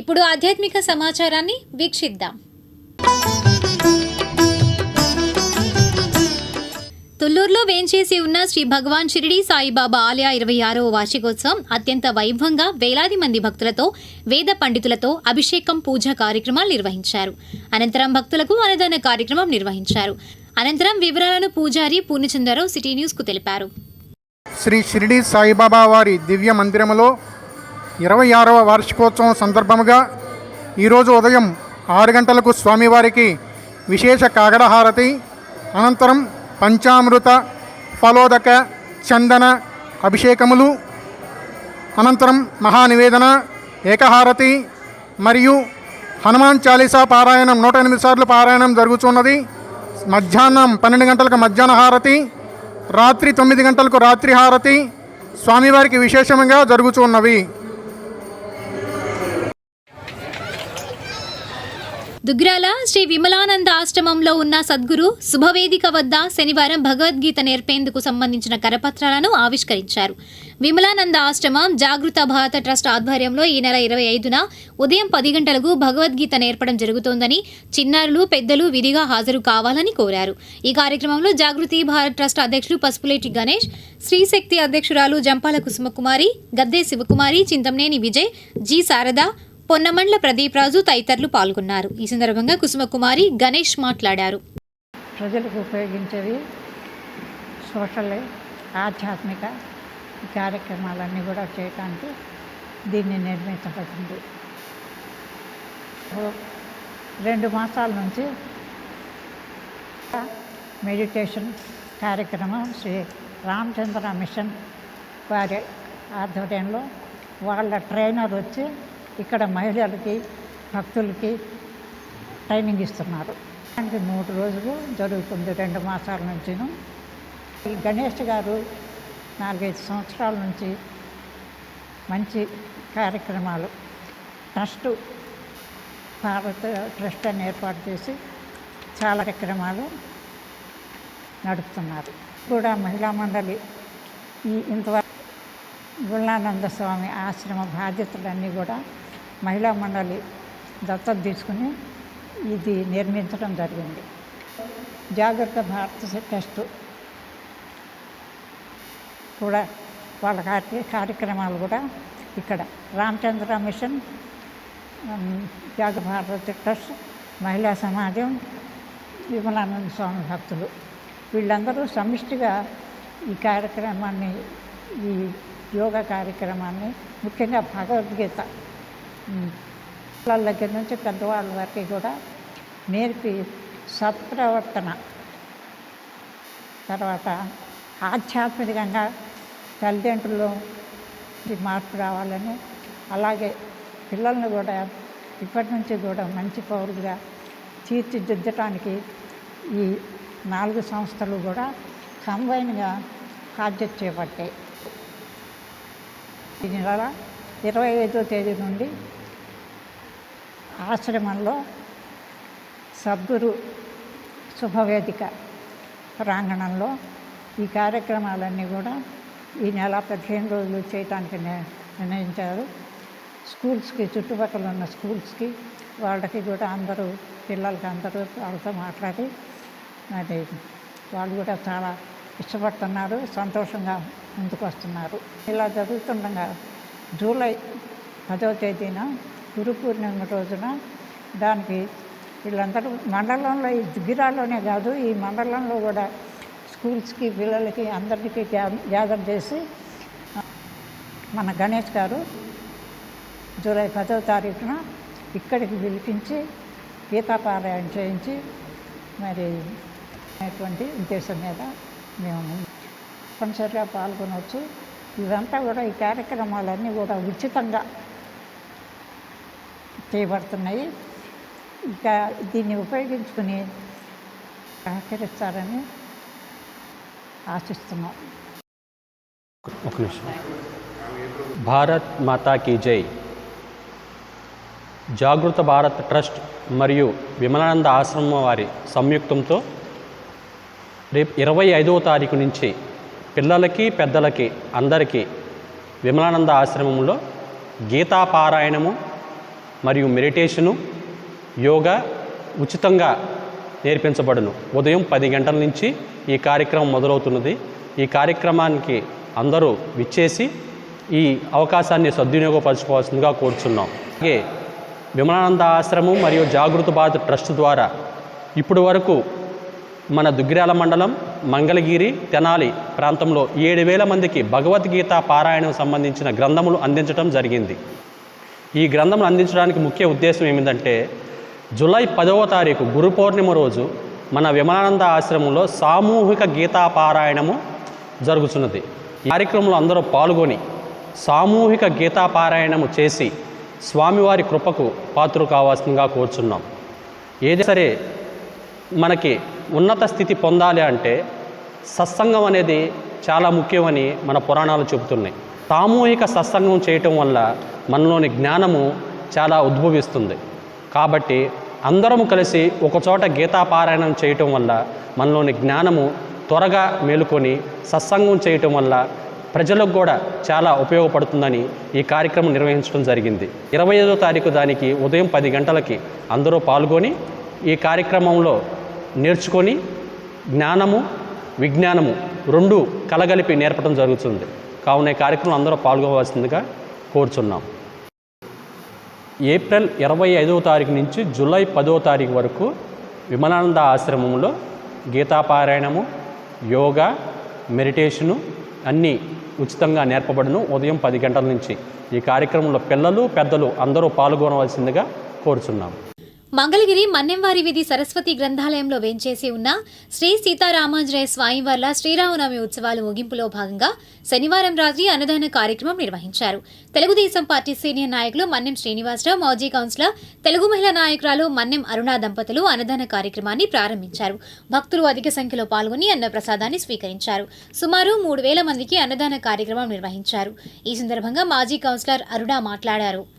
ఇప్పుడు ఆధ్యాత్మిక సమాచారాన్ని వీక్షిద్దాం. తుల్లూరులో వేంచేసి ఉన్న శ్రీ భగవాన్ షిరిడి సాయిబాబా ఆలయ ఇరవై ఆరవ వార్షికోత్సవం అత్యంత వైభవంగా వేలాది మంది భక్తులతో వేద పండితులతో అభిషేకం పూజ కార్యక్రమాలు నిర్వహించారు. అనంతరం భక్తులకు అన్నదాన కార్యక్రమం నిర్వహించారు. అనంతరం వివరాలను పూజారి పూర్ణచంద్రరావు సిటీ న్యూస్కు తెలిపారు. శ్రీ షిరిడి సాయిబాబా వారి దివ్య మందిరములో ఇరవై ఆరవ వార్షికోత్సవం సందర్భముగా ఈరోజు ఉదయం ఆరు గంటలకు స్వామివారికి విశేష కాగడహారతి అనంతరం పంచామృత ఫలోదక చందన అభిషేకములు అనంతరం మహానివేదన ఏకహారతి మరియు హనుమాన్ చాలీసా పారాయణం నూట ఎనిమిది సార్లు పారాయణం జరుగుతున్నది మధ్యాహ్నం పన్నెండు గంటలకు మధ్యాహ్న హారతి రాత్రి తొమ్మిది గంటలకు రాత్రి హారతి స్వామివారికి విశేషంగా జరుగుతున్నవి దుగ్రాల శ్రీ విమలానంద ఆశ్రమంలో ఉన్న సద్గురు శుభవేదిక వద్ద శనివారం భగవద్గీత నేర్పేందుకు సంబంధించిన కరపత్రాలను ఆవిష్కరించారు. విమలానంద ఆశ్రమం జాగృత భారత ట్రస్ట్ ఆధ్వర్యంలో ఈ నెల ఇరవై ఐదున ఉదయం పది గంటలకు భగవద్గీత నేర్పడం జరుగుతోందని చిన్నారులు పెద్దలు విధిగా హాజరు కావాలని కోరారు. ఈ కార్యక్రమంలో జాగృతి భారత్ ట్రస్ట్ అధ్యక్షులు పసుపులేటి గణేష్ శ్రీశక్తి అధ్యక్షురాలు జంపాల కుసుమకుమారి గద్దే శివకుమారి చింతమనేని విజయ్ జి. శారద పొన్నమండ్ల ప్రదీప్ రాజు తదితరులు పాల్గొన్నారు. ఈ సందర్భంగా కుసుమకుమారి గణేష్ మాట్లాడారు. ప్రజలకు ఉపయోగించేవి సోషల్ ఆధ్యాత్మిక కార్యక్రమాలన్నీ కూడా చేయటానికి దీన్ని నిర్మించబడింది. రెండు మాసాల నుంచి మెడిటేషన్ కార్యక్రమం శ్రీ రామచంద్ర మిషన్ వారి ఆధ్వర్యంలో వాళ్ళ ట్రైనర్ వచ్చి ఇక్కడ మహిళలకి భక్తులకి ట్రైనింగ్ ఇస్తున్నారు. దానికి మూడు రోజులు జరుగుతుంది రెండు మాసాల నుంచిను. ఈ గణేష్ గారు నాలుగైదు సంవత్సరాల నుంచి మంచి కార్యక్రమాలు ట్రస్ట్ భారత ట్రస్ట్ అని ఏర్పాటు చేసి చాలా కార్యక్రమాలు నడుపుతున్నారు. కూడా మహిళా మండలి ఈ ఇంతవరకు గుళ్ళానంద స్వామి ఆశ్రమ బాధ్యతలన్నీ కూడా మహిళా మండలి దత్తత తీసుకుని ఇది నిర్మించడం జరిగింది. జాగ్రత్త భారత టెస్ట్ కూడా వాళ్ళ కార్య కార్యక్రమాలు కూడా ఇక్కడ. రామచంద్ర మిషన్ జాగ్రత్త భారత ట్రస్ట్ మహిళా సమాజం విమలానంద స్వామి భక్తులు. వీళ్ళందరూ సమిష్టిగా ఈ కార్యక్రమాన్ని ఈ యోగా కార్యక్రమాన్ని ముఖ్యంగా భగవద్గీత. పిల్లల దగ్గర నుంచి పెద్దవాళ్ళ వరకు కూడా నేర్పి సత్ప్రవర్తన. తర్వాత ఆధ్యాత్మికంగా తల్లిదండ్రులు మార్పు రావాలని అలాగే పిల్లల్ని కూడా ఇప్పటి నుంచి కూడా మంచి పౌరులుగా తీర్చిదిద్దటానికి ఈ నాలుగు సంస్థలు కూడా కంబైన్గా బాధ్యత చేపట్టాయి ఈ నెల ఇరవై ఐదో తేదీ నుండి ఆశ్రమంలో సద్గురు శుభవేదిక ప్రాంగణంలో ఈ కార్యక్రమాలన్నీ కూడా ఈ నెల పదిహేను రోజులు చేయటానికి ని- నిర్ణయించారు. స్కూల్స్కి చుట్టుపక్కల ఉన్న స్కూల్స్కి వాళ్ళకి కూడా అందరూ పిల్లలకి అందరూ వాళ్ళతో మాట్లాడి మరి వాళ్ళు కూడా చాలా ఇష్టపడుతున్నారు సంతోషంగా ముందుకు వస్తున్నారు. ఇలా జరుగుతుండగా జూలై పదవ తేదీన గురు పూర్ణిమ రోజున దానికి వీళ్ళందరూ మండలంలో ఈ దిగిరాల్లోనే కాదు ఈ మండలంలో కూడా స్కూల్స్కి పిల్లలకి అందరికీ గ్యాదర్ చేసి మన గణేష్ గారు జూలై పదవ తారీఖున ఇక్కడికి పిలిపించి గీతాపారాయణ చేయించి మరి అటువంటి ఉద్దేశం మీద మేము తప్పనిసరిగా పాల్గొనవచ్చు. ఇదంతా కూడా ఈ కార్యక్రమాలన్నీ కూడా ఉచితంగా చేయబడుతున్నాయి ఇక దీన్ని ఉపయోగించుకుని సహకరిస్తారని ఆశిస్తున్నాం. ఒక నిమిషం. భారత్ మాతాకి జై. జాగృత భారత్ ట్రస్ట్ మరియు విమలానంద ఆశ్రమం వారి సంయుక్తంతో రేపు ఇరవై ఐదవ తారీఖు నుంచి పిల్లలకి పెద్దలకి అందరికీ విమలానంద ఆశ్రమంలో గీతా పారాయణము మరియు మెడిటేషను యోగా ఉచితంగా నేర్పించబడును. ఉదయం పది గంటల నుంచి ఈ కార్యక్రమం మొదలవుతున్నది. ఈ కార్యక్రమానికి అందరూ విచ్చేసి ఈ అవకాశాన్ని సద్వినియోగపరచుకోవాల్సిందిగా కోరుచున్నాం. అలాగే విమలానంద ఆశ్రమం మరియు జాగృత భారత్ ట్రస్ట్ ద్వారా ఇప్పటి వరకు మన దుగ్గిరాల మండలం మంగళగిరి తెనాలి ప్రాంతంలో ఏడు వేల మందికి భగవద్గీత పారాయణం సంబంధించిన గ్రంథములు అందించడం జరిగింది. ఈ గ్రంథములు అందించడానికి ముఖ్య ఉద్దేశం ఏమిటంటే జూలై పదవ తారీఖు గురు పౌర్ణిమ రోజు మన విమలానంద ఆశ్రమంలో సామూహిక గీతా పారాయణము జరుగుతున్నది కార్యక్రమంలో అందరూ పాల్గొని సామూహిక గీతా పారాయణము చేసి స్వామివారి కృపకు పాత్ర కావాల్సిందిగా కోరుచున్నాం. ఏది సరే మనకి ఉన్నత స్థితి పొందాలి అంటే సత్సంగం అనేది చాలా ముఖ్యమని మన పురాణాలు చెబుతున్నాయి. సామూహిక సత్సంగం చేయటం వల్ల మనలోని జ్ఞానము చాలా ఉద్భవిస్తుంది. కాబట్టి అందరం కలిసి ఒకచోట గీతాపారాయణం చేయటం వల్ల మనలోని జ్ఞానము త్వరగా మేలుకొని సత్సంగం చేయటం వల్ల ప్రజలకు కూడా చాలా ఉపయోగపడుతుందని ఈ కార్యక్రమం నిర్వహించడం జరిగింది. ఇరవై ఐదో తారీఖు దానికి ఉదయం పది గంటలకి అందరూ పాల్గొని ఈ కార్యక్రమంలో నేర్చుకొని జ్ఞానము విజ్ఞానము రెండు కలగలిపి నేర్పడం జరుగుతుంది. కావున ఈ కార్యక్రమం అందరూ పాల్గొవలసిందిగా కోరుచున్నాం. ఏప్రిల్ ఇరవై ఐదవ తారీఖు నుంచి జూలై పదవ తారీఖు వరకు విమలానంద ఆశ్రమంలో గీతాపారాయణము యోగా మెడిటేషను అన్నీ ఉచితంగా నేర్పబడును. ఉదయం పది గంటల నుంచి ఈ కార్యక్రమంలో పిల్లలు పెద్దలు అందరూ పాల్గొనవలసిందిగా కోరుచున్నాం. మంగళగిరి మన్నెంవారి వీధి సరస్వతి గ్రంథాలయంలో వేంచేసి ఉన్న శ్రీ సీతారామాంజనేయ స్వామివార్ల శ్రీరామనవమి ఉత్సవాలు ముగింపులో భాగంగా శనివారం రాత్రి అన్నదాన కార్యక్రమం నిర్వహించారు. తెలుగుదేశం పార్టీ సీనియర్ నాయకులు మన్నెం శ్రీనివాసరావు మాజీ కౌన్సిలర్ తెలుగు మహిళా నాయకురాలు మన్నెం అరుణ దంపతులు అన్నదాన కార్యక్రమాన్ని ప్రారంభించారు. భక్తులు అధిక సంఖ్యలో పాల్గొని అన్న ప్రసాదాన్ని స్వీకరించారు. సుమారు మూడు వేల మందికి అన్నదాన కార్యక్రమం నిర్వహించారు. ఈ సందర్భంగా మాజీ కౌన్సిలర్ అరుణ మాట్లాడారు.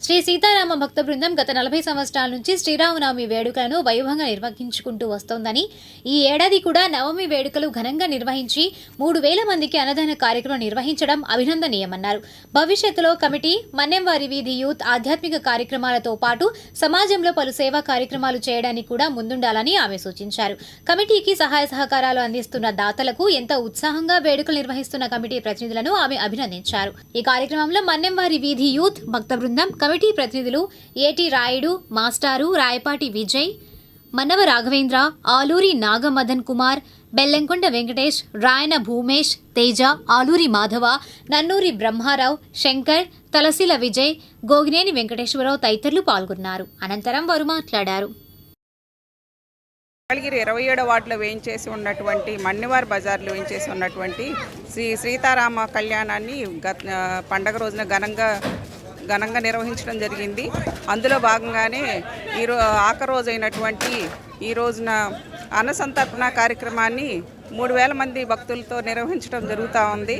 శ్రీ సీతారామ భక్త బృందం గత నలభై సంవత్సరాల నుంచి శ్రీరామనవమి వేడుకలను వైభవంగా నిర్వహించుకుంటూ వస్తోందని ఈ ఏడాది కూడా నవమి వేడుకలు ఘనంగా నిర్వహించి మూడు వేల మందికి అన్నదాన కార్యక్రమం నిర్వహించడం అభినందనీయమన్నారు. భవిష్యత్తులో కమిటీ మన్నెంవారి వీధి యూత్ ఆధ్యాత్మిక కార్యక్రమాలతో పాటు సమాజంలో పలు సేవా కార్యక్రమాలు చేయడానికి కూడా ముందుండాలని ఆమె సూచించారు. కమిటీకి సహాయ సహకారాలు అందిస్తున్న దాతలకు ఎంత ఉత్సాహంగా వేడుకలు నిర్వహిస్తున్న కమిటీ ప్రతినిధులను ఆమె అభినందించారు. ఈ కార్యక్రమంలో మన్నెంవారి వీధి యూత్ భక్త బృందం కమిటీ ప్రతినిధులు ఏటి రాయుడు మాస్టారు రాయపాటి విజయ్ మన్నవ రాఘవేంద్ర ఆలూరి నాగమదన్ కుమార్ బెల్లంకొండ వెంకటేష్ రాయన భూమేష్ తేజ ఆలూరి మాధవ నన్నూరి బ్రహ్మారావు శంకర్ తలసిల విజయ్ గోగినేని వెంకటేశ్వరరావు తదితరులు పాల్గొన్నారు. అనంతరం వారు మాట్లాడారు. మంగళగిరి ఇరవై ఏడో వార్డులో వేయించేసి ఉన్నటువంటి మన్నివారి బజార్లో వేయించేసి ఉన్నటువంటి శ్రీ సీతారామ కళ్యాణాన్ని గత పండగ రోజున ఘనంగా ఘనంగా నిర్వహించడం జరిగింది. అందులో భాగంగానే ఈరో ఆఖరోజైనటువంటి రోజు ఈ రోజున అన్నసంతర్పణ కార్యక్రమాన్ని మూడు వేల మంది భక్తులతో నిర్వహించడం జరుగుతూ ఉంది.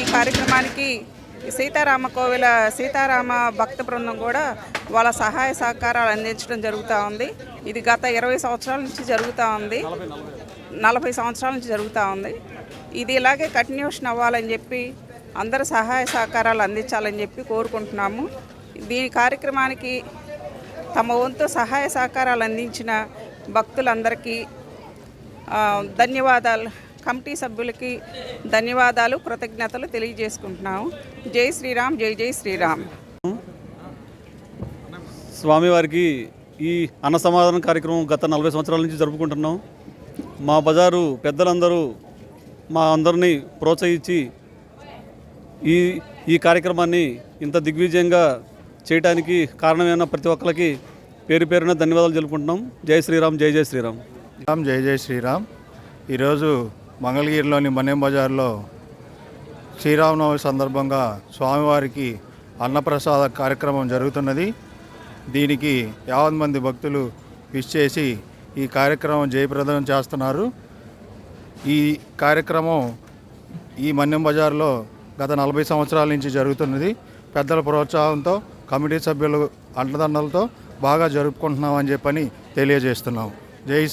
ఈ కార్యక్రమానికి సీతారామ కోవిల సీతారామ భక్త బృందం కూడా వాళ్ళ సహాయ సహకారాలు అందించడం జరుగుతూ ఉంది. ఇది గత ఇరవై సంవత్సరాల నుంచి జరుగుతూ ఉంది. నలభై సంవత్సరాల నుంచి జరుగుతూ ఉంది. ఇది ఇలాగే కంటిన్యూషన్ అవ్వాలని చెప్పి అందరు సహాయ సహకారాలు అందించాలని చెప్పి కోరుకుంటున్నాము. దీని కార్యక్రమానికి తమ వంతు సహాయ సహకారాలు అందించిన భక్తులందరికీ ధన్యవాదాలు. కమిటీ సభ్యులకి ధన్యవాదాలు కృతజ్ఞతలు తెలియజేసుకుంటున్నాము. జై శ్రీరామ్ జై జై శ్రీరామ్. స్వామివారికి ఈ అన్న సమాధానం కార్యక్రమం గత నలభై సంవత్సరాల నుంచి జరుపుకుంటున్నాం. మా బజారు పెద్దలందరూ మా అందరినీ ప్రోత్సహించి ఈ ఈ కార్యక్రమాన్ని ఇంత దిగ్విజయంగా చేయడానికి కారణమైన ప్రతి ఒక్కరికి పేరు పేరున ధన్యవాదాలు తెలుపుకుంటున్నాం జై శ్రీరామ్ జై జై శ్రీరామ్. రామ్ జై జై శ్రీరామ్. ఈరోజు మంగళగిరిలోని మనేం బజార్లో శ్రీరామనవమి సందర్భంగా స్వామివారికి అన్నప్రసాద కార్యక్రమం జరుగుతున్నది. దీనికి యావత్ మంది భక్తులు విష్ చేసి ఈ కార్యక్రమం జయప్రదం చేస్తున్నారు. ఈ కార్యక్రమం ఈ మన్యం బజార్లో గత నలభై సంవత్సరాల నుంచి జరుగుతున్నది. పెద్దల ప్రోత్సాహంతో కమిటీ సభ్యులు అండదండలతో బాగా జరుపుకుంటున్నామని చెప్పని తెలియజేస్తున్నాం. జై